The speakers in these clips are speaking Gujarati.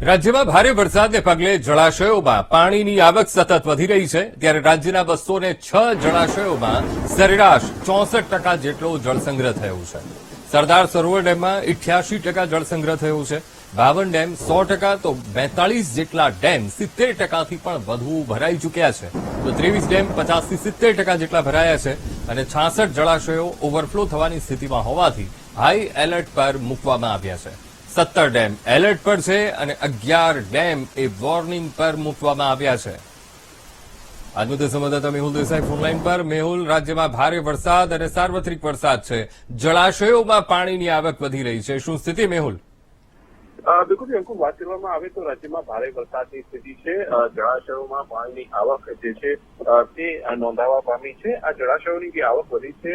રાજ્યમાં ભારે વરસાદને પગલે જળાશયોમાં પાણીની આવક સતત વધી રહી છે. ત્યારે રાજ્યના બસોને છ જળાશયોમાં સરેરાશ ચોસઠ ટકા જેટલો જળસંગ્રહ થયો છે. સરદાર સરોવર ડેમમાં ઇઠ્યાસી ટકા જળસંગ્રહ થયો છે. બાવન ડેમ સો ટકા તો બેતાળીસ જેટલા ડેમ સિત્તેર ટકાથી પણ વધુ ભરાઈ ચૂક્યા છે. તો ત્રેવીસ ડેમ પચાસથી સિત્તેર ટકા જેટલા ભરાયા છે અને છાસઠ જળાશયો ઓવરફ્લો થવાની સ્થિતિમાં હોવાથી હાઈ એલર્ટ પર મૂકવામાં આવ્યા છે. સત્તર ડેમ એલર્ટ પર છે અને અગિયાર ડેમ એ વોર્નિંગ પર મૂકવામાં આવ્યા છે. આજ મુદ્દે સંવાદદાતા મેહુલ દેસાઈ ફોનલાઈન પર. મેહુલ, રાજ્યમાં ભારે વરસાદ અને સાર્વત્રિક વરસાદ છે. જળાશયોમાં પાણીની આવક વધી રહી છે. શું સ્થિતિ મેહુલ? બિલકુલ અંકુર, વાત કરવામાં આવે તો રાજ્યમાં ભારે વરસાદની સ્થિતિ છે. જળાશયોમાં પાણીની આવક જે છે તે નોંધાવા પામી છે. આ જળાશયોની જે આવક વધી છે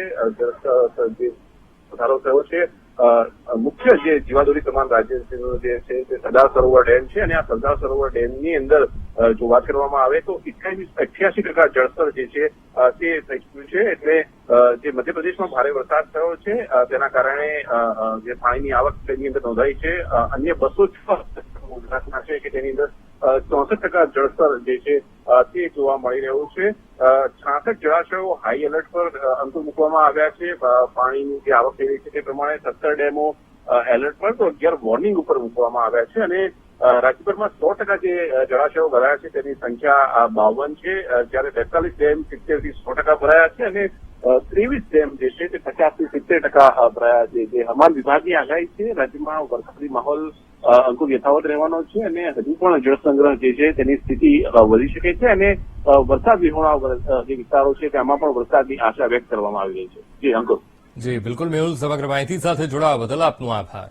વધારો થયો છે મુખ્ય જે જીવાદોરી સમાન રાજ્યનો જે છે તે સરદાર સરોવર ડેમ છે અને આ સરદાર સરોવર ડેમની અંદર જો વાત કરવામાં આવે તો અઠ્યાસી ટકા જળસ્તર જે છે તે થઈ ચુક્યું છે એટલે જે મધ્યપ્રદેશમાં ભારે વરસાદ થયો છે તેના કારણે જે પાણીની આવક તેની અંદર નોંધાઈ છે અન્ય બસો છ ગુજરાતના છે કે તેની અંદર ચોસઠ ટકા જળસ્તર જે છે તે જોવા મળી રહ્યું છે છાસઠ જળાશયો હાઈ એલર્ટ પર અંકુર મૂકવામાં આવ્યા છે. પાણીની જે આવક થઈ રહી છે તે પ્રમાણે સત્તર ડેમો એલર્ટ પર તો અગિયાર વોર્નિંગ ઉપર મૂકવામાં આવ્યા છે અને રાજ્યભરમાં સો ટકા જે જળાશયો ભરાયા છે તેની સંખ્યા બાવન છે. જ્યારે બેતાલીસ ડેમ સિત્તેરથી સો ટકા ભરાયા છે અને ત્રેવીસ ડેમ જે છે તે પચાસથી સિત્તેર ટકા ભરાયા છે. જે હવામાન વિભાગની આગાહી છે, રાજ્યમાં વરસાદી માહોલ અંકુર યથાવત રહેવાનો છે અને હજુ પણ જળસંગ્રહ જે છે તેની સ્થિતિ વધી શકે છે અને વરસાદ વિહોણા જે વિસ્તારો છે, તેમાં પણ વરસાદની આશા વ્યક્ત કરવામાં આવી રહી છે. જી, અંકુર. જી, બિલકુલ. મેહુલ, સમગ્ર માહિતી સાથે જોડાવા બદલ આપનો આભાર.